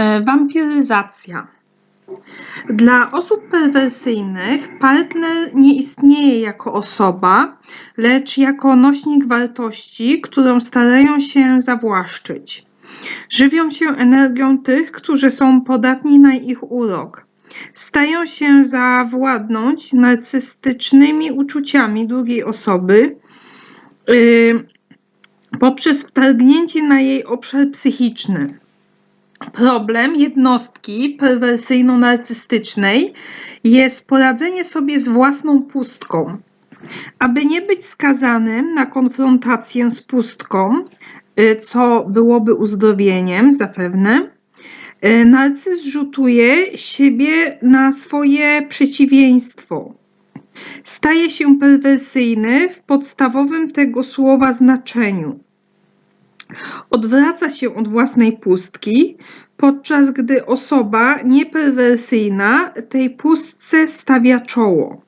E, Wampiryzacja. Dla osób perwersyjnych partner nie istnieje jako osoba, lecz jako nośnik wartości, którą starają się zawłaszczyć. Żywią się energią tych, którzy są podatni na ich urok. Stają się zawładnąć narcystycznymi uczuciami drugiej osoby yy, poprzez wtargnięcie na jej obszar psychiczny. Problem jednostki perwersyjno-narcystycznej jest poradzenie sobie z własną pustką. Aby nie być skazanym na konfrontację z pustką, y, co byłoby uzdrowieniem zapewne, y, narcyz rzutuje siebie na swoje przeciwieństwo. Staje się perwersyjny w podstawowym tego słowa znaczeniu odwraca się od własnej pustki, podczas gdy osoba nieperwersyjna tej pustce stawia czoło.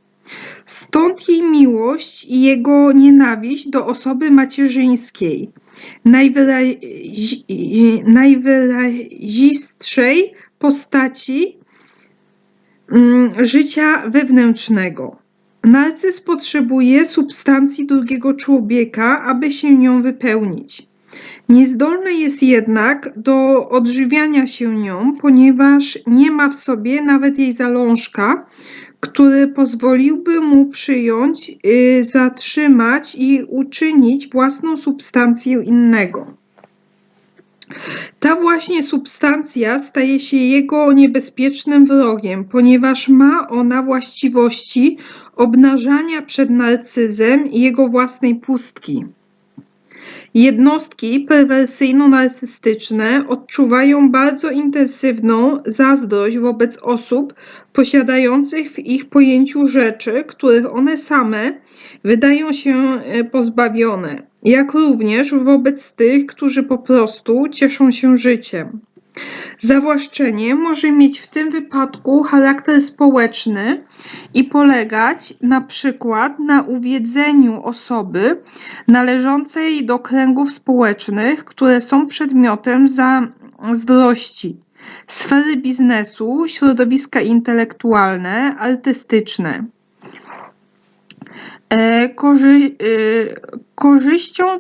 Stąd jej miłość i jego nienawiść do osoby macierzyńskiej, najwyrazi, najwyrazistszej postaci mm, życia wewnętrznego. Narcyz potrzebuje substancji drugiego człowieka, aby się nią wypełnić. Niezdolny jest jednak do odżywiania się nią, ponieważ nie ma w sobie nawet jej zalążka, który pozwoliłby mu przyjąć, y, zatrzymać i uczynić własną substancję innego. Ta właśnie substancja staje się jego niebezpiecznym wrogiem, ponieważ ma ona właściwości obnażania przed narcyzem jego własnej pustki. Jednostki perwersyjno-narcystyczne odczuwają bardzo intensywną zazdrość wobec osób posiadających w ich pojęciu rzeczy, których one same wydają się e, pozbawione, jak również wobec tych, którzy po prostu cieszą się życiem. Zawłaszczenie może mieć w tym wypadku charakter społeczny i polegać na przykład na uwiedzeniu osoby należącej do kręgów społecznych, które są przedmiotem zazdrości, sfery biznesu, środowiska intelektualne, artystyczne. E, korzy e, korzyścią e,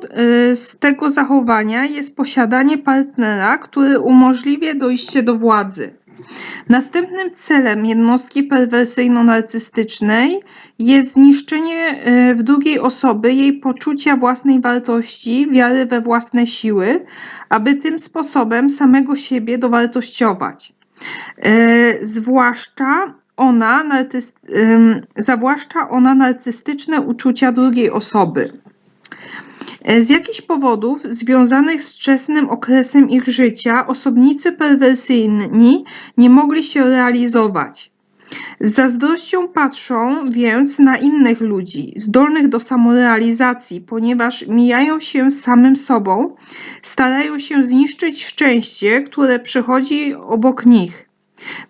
z tego zachowania jest posiadanie partnera, który umożliwia dojście do władzy. Następnym celem jednostki perwersyjno-narcystycznej jest zniszczenie w drugiej osoby jej poczucia własnej wartości, wiary we własne siły, aby tym sposobem samego siebie dowartościować. Zwłaszcza ona zawłaszcza ona narcystyczne uczucia drugiej osoby. E, z jakichś powodów związanych z wczesnym okresem ich życia osobnicy perwersyjni nie mogli się realizować. Z zazdrością patrzą więc na innych ludzi, zdolnych do samorealizacji, ponieważ mijają się z samym sobą, starają się zniszczyć szczęście, które przychodzi obok nich.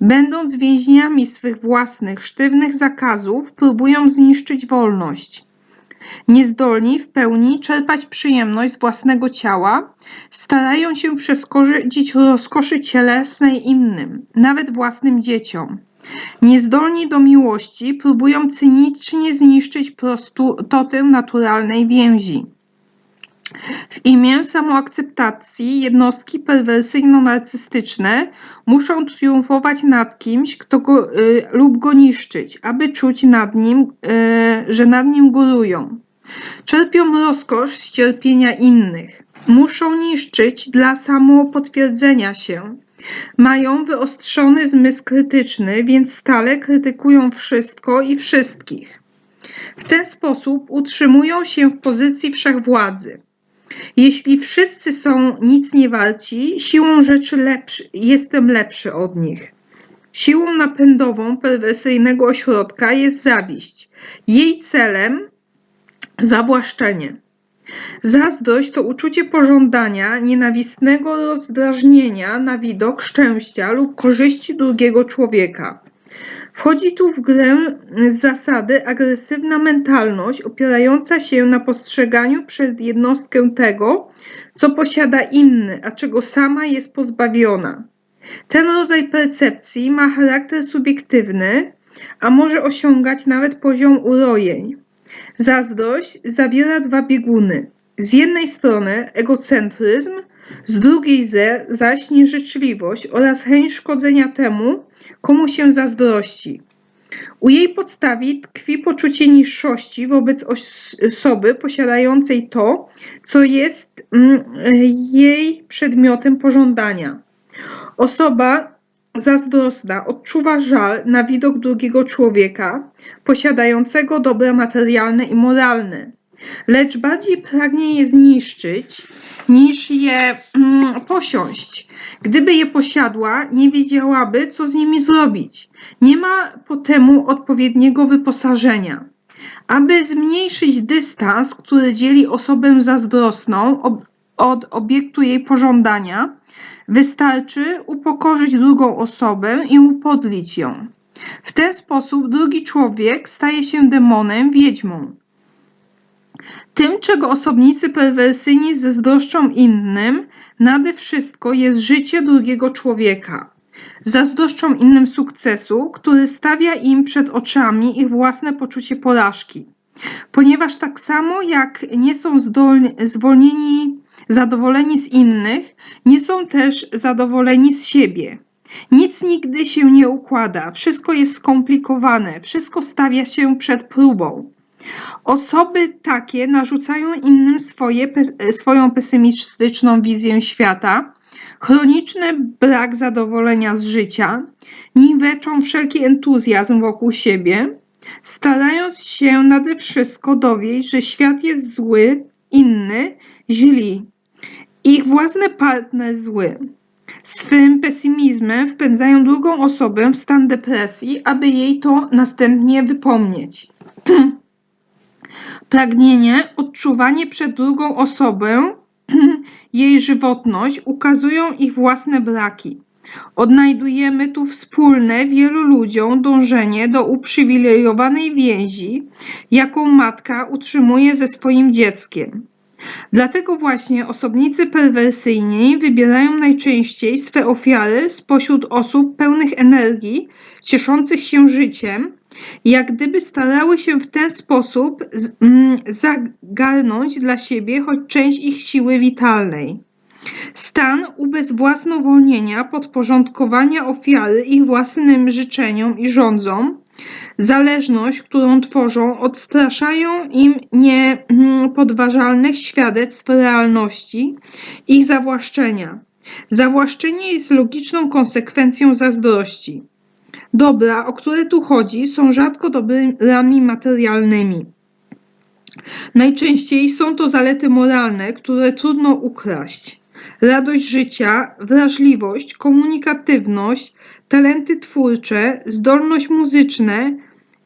Będąc więźniami swych własnych sztywnych zakazów, próbują zniszczyć wolność. Niezdolni w pełni czerpać przyjemność z własnego ciała, starają się przeszkodzić rozkoszy cielesnej innym, nawet własnym dzieciom. Niezdolni do miłości próbują cynicznie zniszczyć prostotę naturalnej więzi. W imię samoakceptacji jednostki perwersyjno-narcystyczne muszą triumfować nad kimś, kto go y, lub go niszczyć, aby czuć nad nim, y, że nad nim górują. Czerpią rozkosz z cierpienia innych. Muszą niszczyć dla samopotwierdzenia się. Mają wyostrzony zmysł krytyczny, więc stale krytykują wszystko i wszystkich. W ten sposób utrzymują się w pozycji wszechwładzy. Jeśli wszyscy są nic nie warci, siłą rzeczy lepszy, jestem lepszy od nich. Siłą napędową perwersyjnego ośrodka jest zawiść. Jej celem zawłaszczenie. Zazdrość to uczucie pożądania, nienawistnego rozdrażnienia na widok szczęścia lub korzyści drugiego człowieka. Wchodzi tu w grę z zasady agresywna mentalność opierająca się na postrzeganiu przez jednostkę tego, co posiada inny, a czego sama jest pozbawiona. Ten rodzaj percepcji ma charakter subiektywny, a może osiągać nawet poziom urojeń. Zazdrość zawiera dwa bieguny. Z jednej strony egocentryzm, z drugiej zaś nieżyczliwość oraz chęć szkodzenia temu, komu się zazdrości. U jej podstawie tkwi poczucie niższości wobec osoby posiadającej to, co jest mm, jej przedmiotem pożądania. Osoba zazdrosna odczuwa żal na widok drugiego człowieka posiadającego dobra materialne i moralne, lecz bardziej pragnie je zniszczyć niż je mm, posiąść. Gdyby je posiadła, nie wiedziałaby, co z nimi zrobić. Nie ma po temu odpowiedniego wyposażenia. Aby zmniejszyć dystans, który dzieli osobę zazdrosną ob od obiektu jej pożądania, wystarczy upokorzyć drugą osobę i upodlić ją. W ten sposób drugi człowiek staje się demonem, wiedźmą. Tym, czego osobnicy perwersyjni zazdroszczą innym, nade wszystko jest życie drugiego człowieka. Zazdroszczą innym sukcesu, który stawia im przed oczami ich własne poczucie porażki. Ponieważ tak samo jak nie są zwolnieni, zadowoleni z innych, nie są też zadowoleni z siebie. Nic nigdy się nie układa, wszystko jest skomplikowane, wszystko stawia się przed próbą. Osoby takie narzucają innym swoje, swoją pesymistyczną wizję świata, chroniczny brak zadowolenia z życia, niweczą wszelki entuzjazm wokół siebie, starając się nade wszystko dowieść, że świat jest zły, inny, źli. Ich własny partner zły. Swym pesymizmem wpędzają drugą osobę w stan depresji, aby jej to następnie wypomnieć. Pragnienie, odczuwanie przed drugą osobę, jej żywotność ukazują ich własne braki. Odnajdujemy tu wspólne wielu ludziom dążenie do uprzywilejowanej więzi, jaką matka utrzymuje ze swoim dzieckiem. Dlatego właśnie osobnicy perwersyjni wybierają najczęściej swe ofiary spośród osób pełnych energii, cieszących się życiem, jak gdyby starały się w ten sposób mm, zagarnąć dla siebie choć część ich siły witalnej. Stan ubezwłasnowolnienia, podporządkowania ofiary ich własnym życzeniom i rządzom, zależność, którą tworzą, odstraszają im niepodważalnych świadectw realności, ich zawłaszczenia. Zawłaszczenie jest logiczną konsekwencją zazdrości. Dobra, o które tu chodzi, są rzadko dobrami materialnymi. Najczęściej są to zalety moralne, które trudno ukraść. Radość życia, wrażliwość, komunikatywność, talenty twórcze, zdolność muzyczne,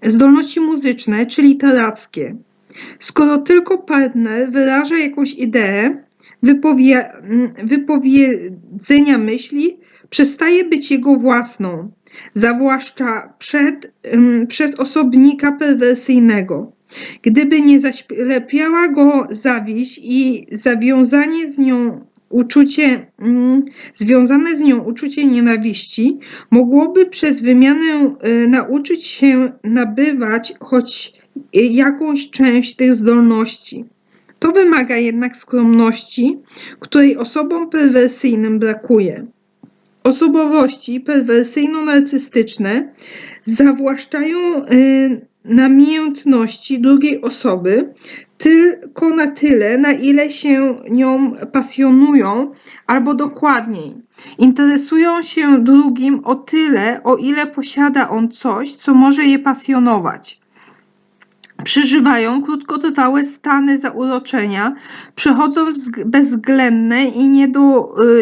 zdolności muzyczne czy literackie. Skoro tylko partner wyraża jakąś ideę, wypowie, wypowiedzenia myśli przestaje być jego własną zwłaszcza przed, przez osobnika perwersyjnego. Gdyby nie zaślepiała go zawiść i zawiązanie z nią uczucie, związane z nią uczucie nienawiści, mogłoby przez wymianę y, nauczyć się nabywać choć jakąś część tych zdolności. To wymaga jednak skromności, której osobom perwersyjnym brakuje. Osobowości perwersyjno-narcystyczne zawłaszczają y, namiętności drugiej osoby tylko na tyle, na ile się nią pasjonują, albo dokładniej, interesują się drugim o tyle, o ile posiada on coś, co może je pasjonować przeżywają krótkotrwałe stany zauroczenia, przechodząc bezwzględne i y,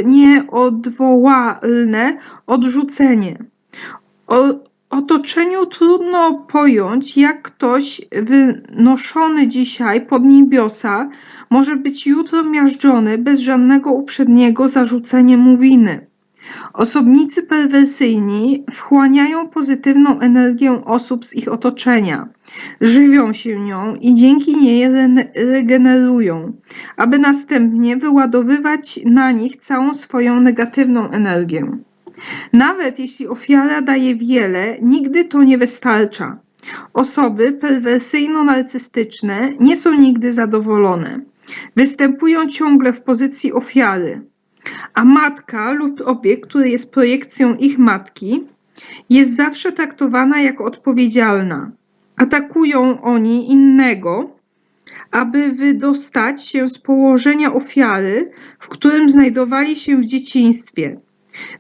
nieodwołalne odrzucenie. O, otoczeniu trudno pojąć, jak ktoś wynoszony dzisiaj pod niebiosa może być jutro miażdżony bez żadnego uprzedniego zarzucenia mu winy. Osobnicy perwersyjni wchłaniają pozytywną energię osób z ich otoczenia, żywią się nią i dzięki niej regenerują, aby następnie wyładowywać na nich całą swoją negatywną energię. Nawet jeśli ofiara daje wiele, nigdy to nie wystarcza. Osoby perwersyjno-narcystyczne nie są nigdy zadowolone. Występują ciągle w pozycji ofiary, a matka lub obiekt, który jest projekcją ich matki, jest zawsze traktowana jako odpowiedzialna. Atakują oni innego, aby wydostać się z położenia ofiary, w którym znajdowali się w dzieciństwie.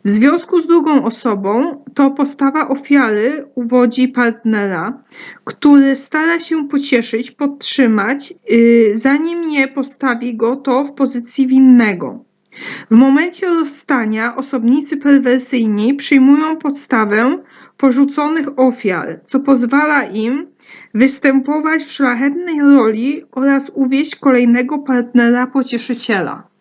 W związku z drugą osobą to postawa ofiary uwodzi partnera, który stara się pocieszyć, podtrzymać, yy, zanim nie postawi go to w pozycji winnego. W momencie rozstania osobnicy perwersyjni przyjmują podstawę porzuconych ofiar, co pozwala im występować w szlachetnej roli oraz uwieść kolejnego partnera pocieszyciela.